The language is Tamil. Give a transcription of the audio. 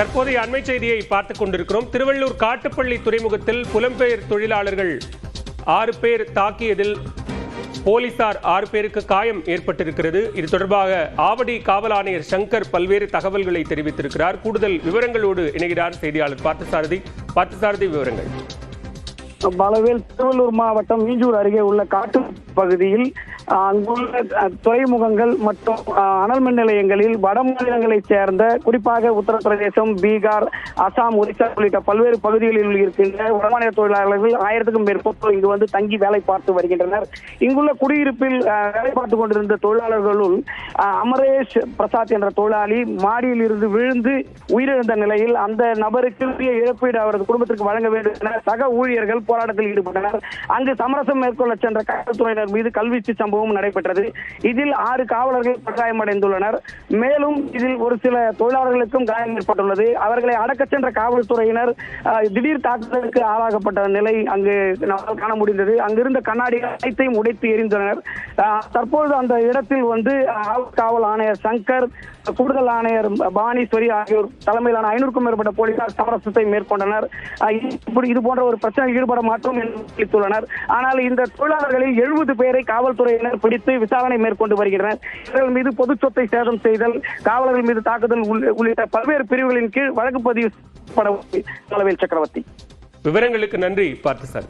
தற்போதைய அண்மை செய்தியை பார்த்துக் கொண்டிருக்கிறோம். திருவள்ளூர் காட்டுப்பள்ளி துறைமுகத்தில் புலம்பெயர் தொழிலாளர்கள் ஆறு பேர் தாக்கியதில் போலீசார் ஆறு பேருக்கு காயம் ஏற்பட்டிருக்கிறது. இது தொடர்பாக ஆவடி காவல் ஆணையர் சங்கர் பல்வேறு தகவல்களை தெரிவித்திருக்கிறார். கூடுதல் விவரங்களோடு இணைகிறார் செய்தியாளர் பார்த்தசாரதி பார்த்தசாரதி விவரங்கள். பலவேல் திருவள்ளூர் மாவட்டம் மீஞ்சூர் அருகே உள்ள காட்டு பகுதியில் அங்குள்ள துறைமுகங்கள் மற்றும் அனல் மின் நிலையங்களில் வட மாநிலங்களைச் சேர்ந்த குறிப்பாக உத்தரப்பிரதேசம் பீகார் அசாம் ஒரிசா உள்ளிட்ட பல்வேறு பகுதிகளில் இருக்கின்ற வடமாநில தொழிலாளர்கள் ஆயிரத்துக்கும் மேற்பட்டோர் இங்கு வந்து தங்கி வேலை பார்த்து வருகின்றனர். இங்குள்ள குடியிருப்பில் வேலை பார்த்து கொண்டிருந்த தொழிலாளர்களுள் அமரேஷ் பிரசாத் என்ற தொழிலாளி மாடியில் இருந்து விழுந்து உயிரிழந்த நிலையில் அந்த நபருக்கு உரிய இழப்பீடு அவரது குடும்பத்திற்கு வழங்க வேண்டும் என சக ஊழியர்கள் போராட்டத்தில் ஈடுபட்டனர். அங்கு சமரசம் மேற்கொள்ள சென்ற காவல்துறையினர் மீது கல்வீச்சு சம்பவம் நடைபெற்றது. இதில் ஆறு காவலர்கள் படுகாயமடைந்துள்ளனர். மேலும் இதில் ஒரு சில தொழிலாளர்களுக்கும் காயம் ஏற்பட்டுள்ளது. அவர்களை அடக்கச் சென்ற காவல்துறையினர் திடீர் தாக்குதலுக்கு ஆளாகப்பட்ட நிலை அங்கு நம்மால் காண முடிந்தது. அங்கிருந்த கண்ணாடிகள் அனைத்தையும் உடைத்து எரிந்தனர். தற்போது அந்த இடத்தில் வந்து காவல் ஆணையர் சங்கர் கூடுதல் ஆணையர் பானீஸ்வரி ஆகியோர் தலைமையிலான ஐநூறுக்கும் மேற்பட்ட போலீசார் சமரசத்தை மேற்கொண்டனர். இது போன்ற ஒரு பிரச்சனையில் ஈடுபட மாட்டோம் என்று தெரிவித்துள்ளனர். ஆனால் இந்த தொழிலாளர்களில் எழுபது பேரை காவல்துறையினர் பிடித்து விசாரணை மேற்கொண்டு வருகின்றனர். இவர்கள் மீது பொது சொத்தை சேதம் செய்தல் காவலர்கள் மீது தாக்குதல் உள்ளிட்ட பல்வேறு பிரிவுகளின் கீழ் வழக்கு பதிவு செய்யப்பட சக்கரவர்த்தி. விவரங்களுக்கு நன்றி பார்த்து சார்.